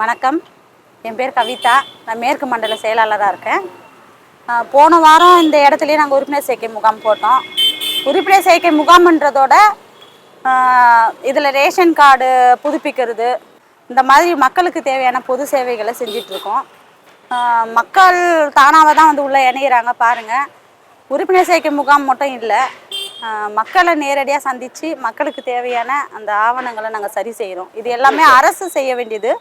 வணக்கம். என் பேர் கவிதா. நான் மேற்கு மண்டல செயலாளராக இருக்கேன். போன வாரம் இந்த இடத்துலையே நாங்கள் உறுப்பினர் சேர்க்கை முகாம் போட்டோம். உறுப்பினர் சேர்க்கை முகாம்ன்றதோட இதில் ரேஷன் கார்டு புதுப்பிக்கிறது இந்த மாதிரி மக்களுக்கு தேவையான பொது சேவைகளை செஞ்சிட்ருக்கோம். மக்கள் தானாக தான் வந்து உள்ளே இணையிறாங்க பாருங்கள் உறுப்பினர் சேர்க்கை முகாம் மட்டும் இல்லை மக்களை நேரடியாக சந்தித்து மக்களுக்கு தேவையான அந்த ஆவணங்களை நாங்கள் சரி செய்கிறோம் இது எல்லாமே அரசு செய்ய வேண்டியது.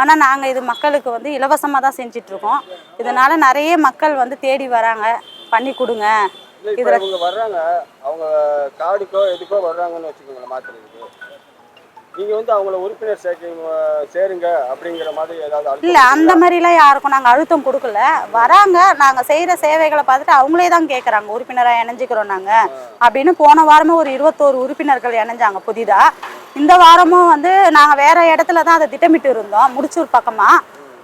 ஆனால் நாங்கள் இது மக்களுக்கு வந்து இலவசமாக தான் செஞ்சிட்ருக்கோம். இதனால் நிறைய மக்கள் வந்து தேடி வராங்க. பண்ணி கொடுங்க. இவங்க வர்றாங்க. அவங்க கார்டுக்கோ எதுக்கோ வர்றாங்கன்னு வச்சுக்கோங்களேன் மாற்றுறதுக்கு நீங்கள் வந்து அவங்கள உறுப்பினர் சேர்க்கை சேருங்க அப்படிங்கிற மாதிரி ஏதாவது இல்லை அந்த மாதிரிலாம் யாருக்கும் நாங்கள் அழுத்தம் கொடுக்கல. வராங்க நாங்கள் செய்கிற சேவைகளை பார்த்துட்டு அவங்களே தான் கேட்குறாங்க உறுப்பினராக இணைஞ்சிக்கிறோம் நாங்கள் அப்படின்னு. போன வாரமே ஒரு இருபத்தோரு உறுப்பினர்கள் இணைஞ்சாங்க புதிதாக இந்த வாரமும் வந்து நாங்கள் வேற இடத்துல தான் அதை திட்டமிட்டு இருந்தோம் முடிச்சூர் பக்கமாக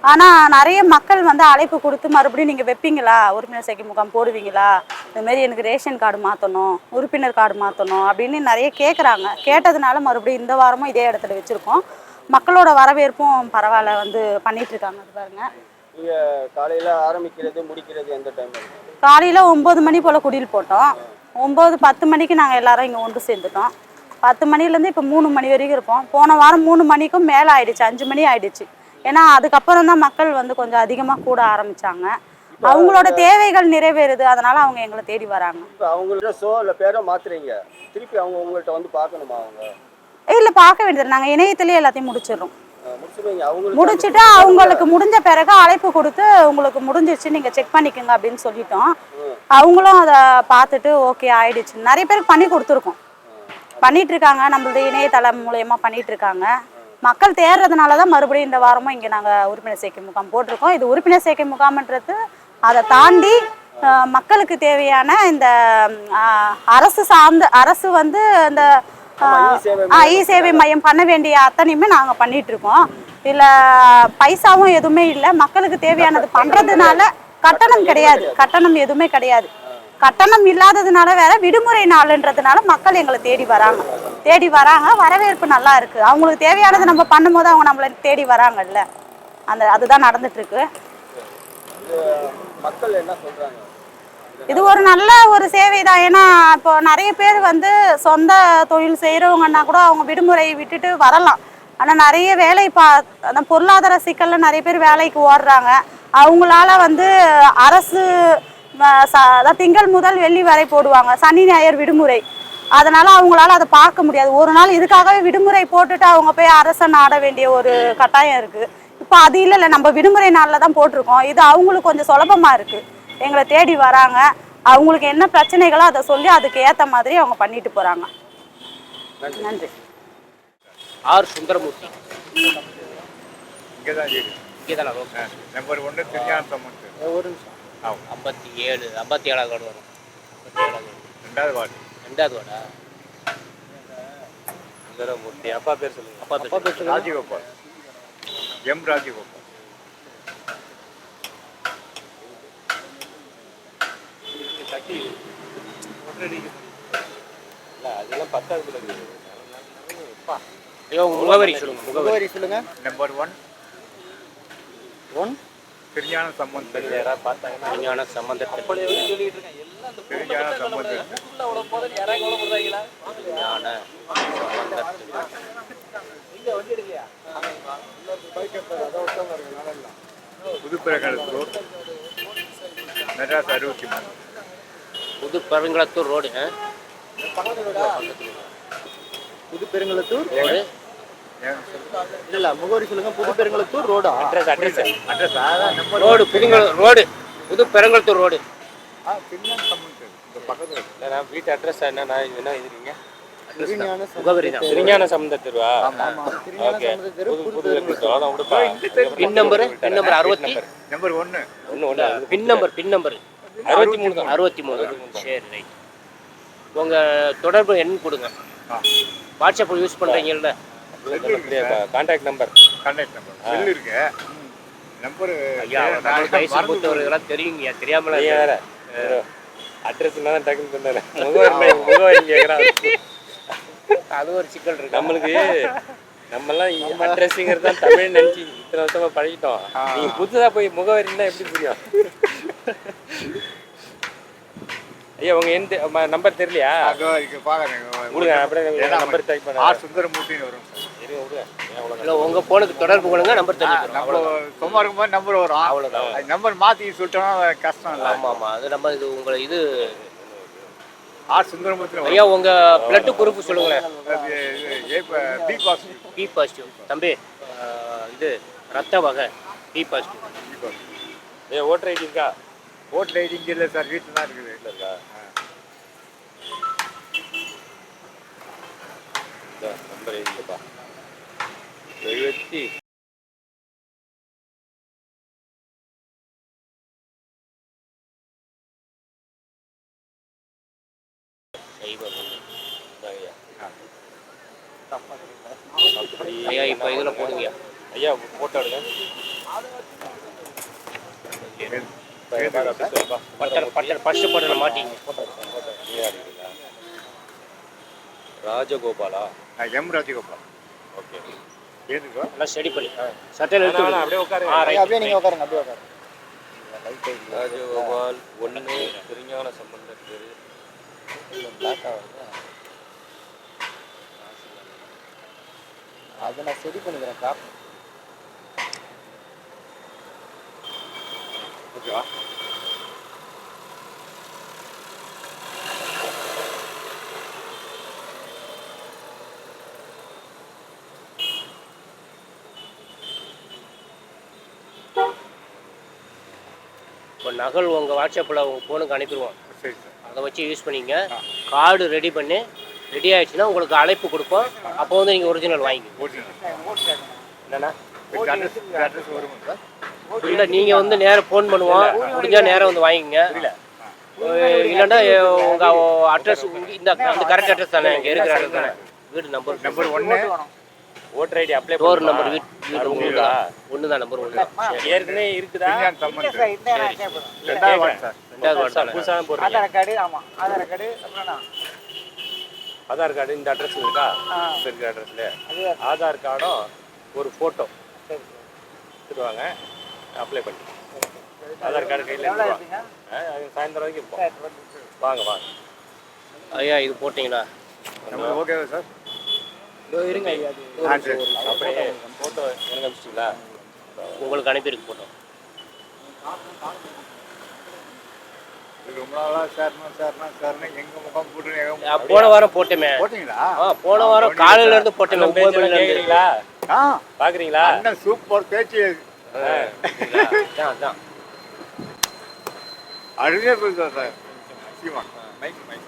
ஆனால் நிறைய மக்கள் வந்து அழைப்பு கொடுத்து மறுபடியும் நீங்கள் வைப்பீங்களா? உறுப்பினர் சேர்க்கை முகாம் போடுவீங்களா? இந்த மாதிரி எனக்கு ரேஷன் கார்டு மாற்றணும் உறுப்பினர் கார்டு மாற்றணும் அப்படின்னு நிறைய கேட்குறாங்க கேட்டதுனால மறுபடியும் இந்த வாரமும் இதே இடத்துல வச்சுருக்கோம். மக்களோட வரவேற்பும் பரவாயில்ல வந்து பண்ணிட்டு இருக்காங்க அது பாருங்க. காலையில் ஆரம்பிக்கிறது முடிக்கிறது எந்த டைம் காலையில் ஒம்பது மணி போல் குடில் போட்டோம். ஒம்பது பத்து மணிக்கு நாங்கள் எல்லாரும் இங்கே ஒன்று சேர்ந்துட்டோம். பத்து மணிலேருந்து இப்போ மூணு மணி வரைக்கும் இருப்போம் போன வாரம் மூணு மணிக்கும் மேலே ஆயிடுச்சு அஞ்சு மணி ஆயிடுச்சு. ஏன்னா அதுக்கப்புறம் தான் மக்கள் வந்து கொஞ்சம் அதிகமாக கூட ஆரம்பிச்சாங்க. அவங்களோட தேவைகள் நிறைவேறுது அதனால அவங்க எங்களை தேடி வராங்க. இப்போ அவங்கள்ட்ட ஷோ இல்லை பேரோ மாத்துறீங்க? திருப்பி அவங்க உங்கள்கிட்ட வந்து பார்க்கணுமா அவங்க? இல்லை பார்க்க வேண்டியது நாங்கள் இணையத்திலேயே எல்லாத்தையும் முடிச்சிடுறோம். முடிச்சுட்டு அவங்களுக்கு முடிஞ்ச பிறகு அழைப்பு கொடுத்து உங்களுக்கு முடிஞ்சிருச்சு நீங்கள் செக் பண்ணிக்கோங்க அப்படின்னு சொல்லிட்டோம். அவங்களும் அதை பார்த்துட்டு ஓகே ஆயிடுச்சு. நிறைய பேருக்கு பண்ணி கொடுத்துருக்கோம். பண்ணிட்டு இருக்காங்க. நம்மளது இணையதளம் மூலயமா பண்ணிட்டு இருக்காங்க. மக்கள் தேடுறதுனால தான் மறுபடியும் இந்த வாரமும் இங்கே நாங்கள் உறுப்பினர் சேர்க்கை முகாம் போட்டிருக்கோம். இது உறுப்பினர் சேர்க்கை முகாம்ன்றது அதை தாண்டி மக்களுக்கு தேவையான இந்த அரசு சார்ந்த அரசு வந்து இந்த இ சேவை மையம் பண்ண வேண்டிய அத்தனையுமே நாங்கள் பண்ணிட்டு இருக்கோம். இதில் பைசாவும் எதுவுமே இல்லை. மக்களுக்கு தேவையானது பண்ணுறதுனால கட்டணம் கிடையாது. கட்டணம் எதுவுமே கிடையாது. கட்டணம் இல்லாததுனால வேற விடுமுறை நாளுன்றதுனால மக்கள் எங்களை தேடி வராங்க. தேடி வராங்க. வரவேற்பு நல்லா இருக்கு. அவங்களுக்கு தேவையானது நம்ம பண்ணும்போது அவங்க நம்மளை தேடி வராங்கல்ல. அந்த அதுதான் நடந்துட்டு இருக்கு இது மக்கள் என்ன சொல்கிறாங்க இது ஒரு நல்ல ஒரு சேவை தான். ஏன்னா இப்போ நிறைய பேர் வந்து சொந்த தொழில் செய்கிறவங்கன்னா கூட அவங்க விடுமுறை விட்டுட்டு வரலாம். ஆனால் நிறைய வேலை பா அந்த பொருளாதார சிக்கலில் நிறைய பேர் வேலைக்கு ஓடுறாங்க. அவங்களால வந்து அரசு திங்கள் முதல் வெள்ளி வரை போடுவாங்க. சனி ஞாயிறு விடுமுறை. அதனால அவங்களால அதை பார்க்க முடியாது. ஒரு நாள் இதுக்காகவே விடுமுறை போட்டுட்டு அவங்க போய் அரசை நாட வேண்டிய ஒரு கட்டாயம் இருக்கு. இப்போ அது இல்லைல்ல நம்ம விடுமுறை நாளில் தான் போட்டிருக்கோம். இது அவங்களுக்கு கொஞ்சம் சுலபமாக இருக்கு. எங்களை தேடி வராங்க. அவங்களுக்கு என்ன பிரச்சனைகளோ அதை சொல்லி அதுக்கு ஏற்ற மாதிரி அவங்க பண்ணிட்டு போகிறாங்க நன்றி. ஆர் சுந்தரமூர்த்தி. இங்கே தான் இங்கே தான் நம்பர் ஒன்று ஒரு நிமிஷம். ஐம்பத்தி ஏழு ஐம்பத்தி ஏழாவது வார்டு வரும். ஐம்பத்தி ஏழாவது வார்டு. ரெண்டாவது வார்டு. ரெண்டாவது சுந்தரமூர்த்தி. அப்பா பேர் சொல்லுங்க. அப்பா பேர் சொல்லுங்க. ராஜகோபால். எம் ராஜகோபால். அதெல்லாம் பத்தாவது முகவரி சொல்லுங்க முகவரி. முகவரி சொல்லுங்க. நம்பர் ஒன் ஒன் திருஞான சம்பந்தம் விஞ்ஞான சம்பந்தத்தில் திருஞான சம்பந்தம் விஞ்ஞான சம்பந்தத்தில் புதுப்பிரகலத்தூர் மெட்ராஸ் அறுபத்தி மூணு. புது பரங்கலத்தூர் ரோடு ஆ? புது பெருங்குளத்தூர் ரோடு இல்ல இல்ல முகவரி சொல்லுங்க. புது பெருங்குளத்தூர் ரோடா. அட்ரஸ் அட்ரஸ் அட்ரஸ் அதான் ரோடு புதுங்கல் ரோடு. புது பெருங்கலத்தூர் ரோடு. ஆ திருஞான சம்பந்தம் இந்த பக்கத்தில் நான் வீட்டு அட்ரஸ் என்ன நான் என்ன எழுதுறீங்க திருஞான முகவரி தான். திருஞான சம்பந்த தெருவா? Okay Perungalathur pin number pin number அறுபத்தி நம்பர் ஒன்று ஒன்று ஒன்று பின் நம்பர் பின் நம்பர் அறுபத்தி மூணு அறுபத்தி மூணு. சரி ரைட் உங்கள் தொடர்பு எண் கொடுங்க. WhatsApp use பண்ணுறீங்கல்ல contact number contact number cell இருக்கு. நம்பர் ஐயா வயசு தெரியுங்கய்யா தெரியாமல வேற. அட்ரஸ் தான் டக்குன்னு சொன்னாரு. முகவரி முகவரி கேட்குறான் அது ஒரு சிக்கல் இருக்கு. நம்மளுக்கு நம்மலாம் அட்ரஸுங்கிறது தான் தமிழ் நினச்சி இத்தனை வருஷமா பழகிட்டோம். நீங்க புதுசா போய் முகவரின்னா எப்படி புரியும்? ஐயா உங்க எந்த நம்பர் தெரியலையா? கொடுங்க அப்படியே நம்பர் டைப் பண்ண ஆர் சுந்தரமூர்த்தின்னு வரும் இல்லை உங்கள் ஃபோனுக்கு தொடர்பு கொள்ளுங்க நம்பர் தெரிஞ்சுக்கிறோம் நம்ம சும்மா இருக்கும்போது நம்பர் வரும். அவ்வளவுதான். அது நம்பர் மாத்தி சொல்லிட்டோம்னா கஷ்டம் இல்லை. ஆமாம் ஆமாம் அது நம்ம இது உங்களை இது ஆர் சுந்தரமூர்த்தி ஐயா உங்கள் பிளட்டு குரூப் சொல்லுங்களேன். பி பாசிட்டிவ் பி பாசிட்டிவ் தம்பி இது ரத்த வகை. பி பாசிட்டிவ் ஏ ஓட்டர் ஐடி இருக்கா? ஓட் ரைடிங் இல்லை சார் வீட்டில் தான் இருக்குது. வீட்டில் இருக்கா? நம்பர் எழுதிக்கப்பா. எழுபத்தி. ஐயா இப்போ இதில் போடுங்கய்யா ஐயா போட்டோ எடுங்க. பட்டர் பட்டர் ஃபஸ்ட்டு பட்டரில் மாட்டிங்க? ராஜகோபாலா எம் ராஜகோபால் ஓகே நல்லா ஸ்டடி பண்ணி. சட்டையில் விடுங்க. அப்படியே உட்காரு. அப்படியே நீங்கள் உட்காருங்க அப்படியே உட்காருங்க. ராஜகோபால் ஒன்று திருஞான சம்பந்தர் பேரு. அதை நான் சரி பண்ணிக்கிறேன் காப்பி ஓகேவா? இப்போ நகல் உங்கள் வாட்ஸ்அப்பில் உங்கள் ஃபோனுக்கு அனுப்பிடுவோம். சரி சார். அதை வச்சு யூஸ் பண்ணிங்க. கார்டு ரெடி பண்ணி. ரெடி ஆயிடுச்சுன்னா உங்களுக்கு அழைப்பு கொடுப்போம். அப்போ வந்து நீங்கள் ஒரிஜினல் வாங்கிக்கோங்க. ஓகே என்னண்ணா? இல்லை நீங்கள் வந்து நேராக ஃபோன் பண்ணுவோம். முடிஞ்சால் நேராக வந்து வாங்கிக்கங்க. அஹ் இல்லைன்னா உங்கள் அட்ரஸ் இந்த அந்த கரெக்ட் அட்ரஸ் தானே? இங்கே இருக்கிற அட்ரஸ் தானே? வீடு நம்பர் நம்பர் ஒன்று voter ID apply door number வீட் வீடு ஒன்று தான் ஒன்று தான் நம்பர் ஒன்று ஏற்கனவே இருக்குதா? ரெண்டாவது. Ward sir. ரெண்டாவது வார்டு புதுசா தானே? புதுசா போடுறீங்க. ஆதார் கார்டு ஆமாம் ஆதார் கார்டு அப்புறம் ஆதார் கார்டு இந்த அட்ரஸ் இருக்கா? இருக்கிற அட்ரஸ்ல. ஆதார் கார்டும் ஒரு ஃபோட்டோ எடுத்துட்டு வாங்க. அப்ளை பண்ணி. ஆதார் கார்டு கையில் சாயந்தரம் வரைக்கும் வாங்க வாங்க. ஐயா இது போட்டிங்களா? ஓகேவா சார்? இருங்க ஐயா அப்படியே ஃபோட்டோ எனக்கு அனுப்பிச்சிங்களா உங்களுக்கு அனுப்பியிருக்கு போட்டோம் இது ரொம்ப நாளாக சார்னா சார்னா சார்னா எங்க முகம் போட்டு எங்க முகம் அஹ் போன வாரம் போட்டோமே. போன வாரம் காலையில இருந்து போட்டோமே ஒன்பது மணில இருந்து. கேட்குறீங்களா ஆ. பார்க்குறீங்களா அண்ணன் சூப்பர் பேச்சு. அருமையாக பேசுவார் சார் மைக் மைக்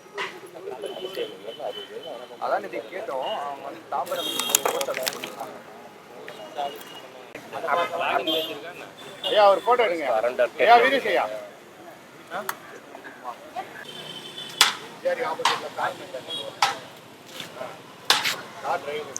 இது கேட்டோம். அவங்க வந்து தாம்பரம் ஐயா ஒரு போட்டோ எடுங்க. ஐயா வீரேஷ் ஐயா சரி ஆப்போசிட்ல கார் கார் டிரைவர்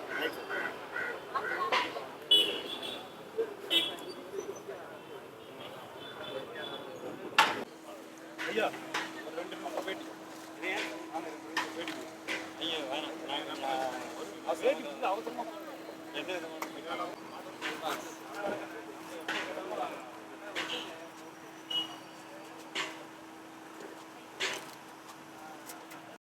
ஐயா ரெண்டு நம்ம பேட்டி ஐயா வேணாம் நாங்கள் பேட்டி வந்து அவசரமாக எந்த விதமான